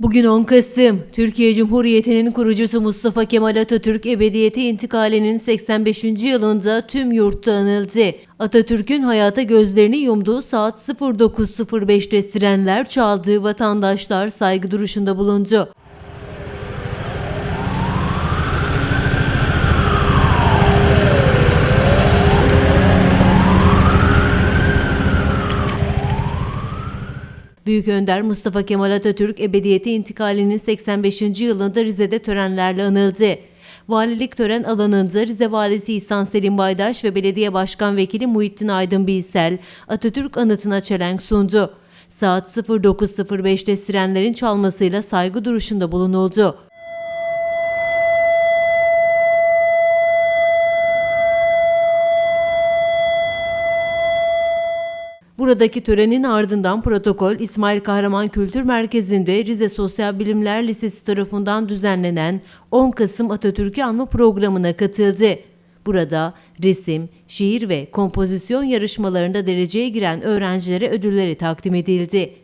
Bugün 10 Kasım, Türkiye Cumhuriyeti'nin kurucusu Mustafa Kemal Atatürk ebediyete intikalinin 85. yılında tüm yurtta anıldı. Atatürk'ün hayata gözlerini yumduğu saat 09.05'te sirenler çaldığı vatandaşlar saygı duruşunda bulundu. Büyük Önder Mustafa Kemal Atatürk ebediyete intikalinin 85. yılında Rize'de törenlerle anıldı. Valilik tören alanında Rize Valisi İhsan Selim Baydaş ve Belediye Başkan Vekili Muhittin Aydın Bilsel Atatürk anıtına çelenk sundu. Saat 09.05'te sirenlerin çalmasıyla saygı duruşunda bulunuldu. Buradaki törenin ardından protokol İsmail Kahraman Kültür Merkezi'nde Rize Sosyal Bilimler Lisesi tarafından düzenlenen 10 Kasım Atatürk'ü anma programına katıldı. Burada resim, şiir ve kompozisyon yarışmalarında dereceye giren öğrencilere ödülleri takdim edildi.